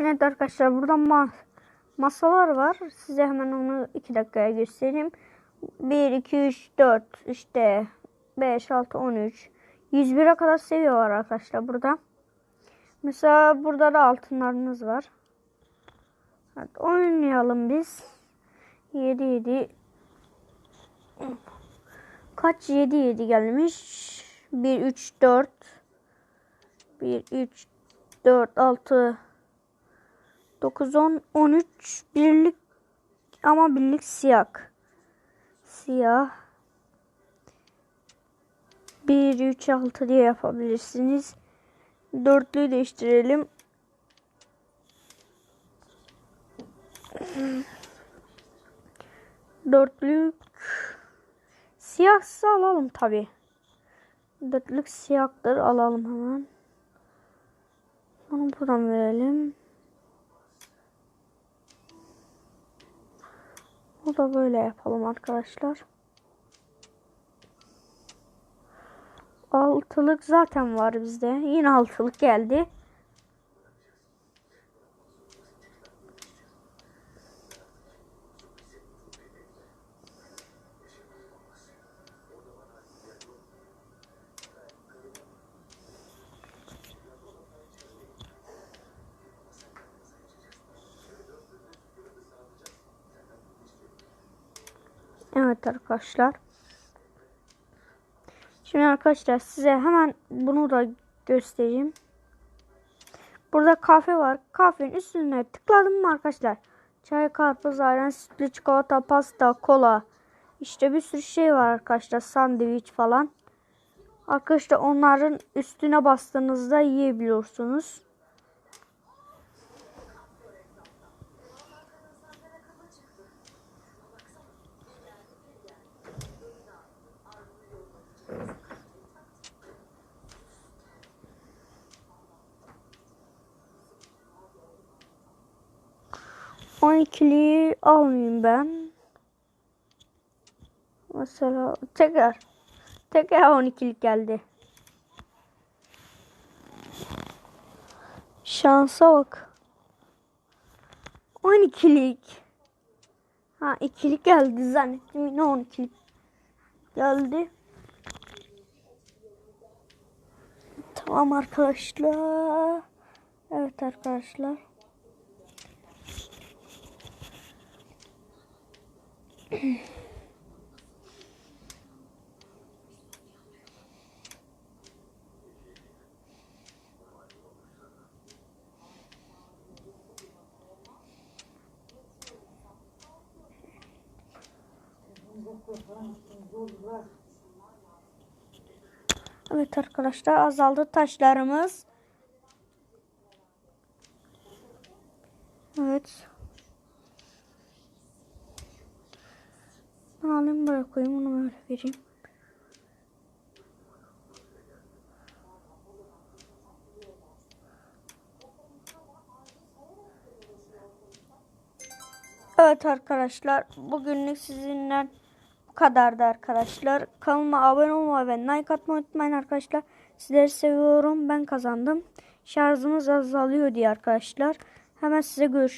Evet arkadaşlar burada ma masalar var. Size hemen onu 2 dakikaya göstereyim. 1, 2, 3, 4, işte 5, 6, 13. 101'e kadar seviye var arkadaşlar burada. Mesela burada da altınlarınız var. Hadi oynayalım biz. 7, 7. Kaç 7, 7 gelmiş? 1, 3, 4. 1, 3, 4, 6, 9, 10, 13 birlik ama birlik siyah. Siyah. 1, 3, 6 diye yapabilirsiniz. Dörtlüyü değiştirelim. Dörtlük siyahsa alalım tabi. Dörtlük siyahtır alalım hemen. Onu buradan verelim. Bu da böyle yapalım arkadaşlar. Altılık zaten var bizde. Yine altılık geldi. Evet arkadaşlar. Şimdi arkadaşlar size hemen bunu da göstereyim. Burada kahve var. Kahvenin üstüne tıkladım mı arkadaşlar? Çay, karpuz, ayran, sütlü çikolata, pasta, kola. İşte bir sürü şey var arkadaşlar. Sandviç falan. Arkadaşlar onların üstüne bastığınızda yiyebiliyorsunuz. On ikiliyi almayayım ben. Mesela tekrar tekrar 12'lik geldi. Şansa bak. 12'lik. Ha ikilik geldi zannettim yine 12'lik geldi. Tamam arkadaşlar. Evet arkadaşlar. Evet arkadaşlar azaldı taşlarımız. Evet. Buraya koyayım onu böyle vereyim. Evet arkadaşlar bugünlük sizinle bu kadardı arkadaşlar. Kanalıma abone olmayı ve like atmayı unutmayın arkadaşlar. Sizleri seviyorum. Ben kazandım. Şarjımız azalıyor diye arkadaşlar. Hemen size görüş